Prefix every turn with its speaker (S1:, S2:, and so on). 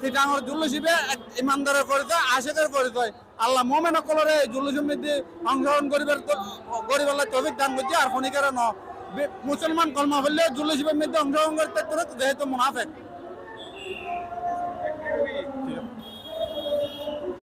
S1: সেটা আমার জুল্লু শিবে ইমানদারের পরিচয়, আশেকের পরিচয়। আল্লাহ মোমেন কলরে জুল্লু সমৃদ্ধি অংশগ্রহণ করিবার করিবার তবিক দান করছে, আর খনিকার ন মুসলমান কলমা হলে জুল্লু শিবের মধ্যে অংশগ্রহণ করতে যেহেতু মুনাফেক।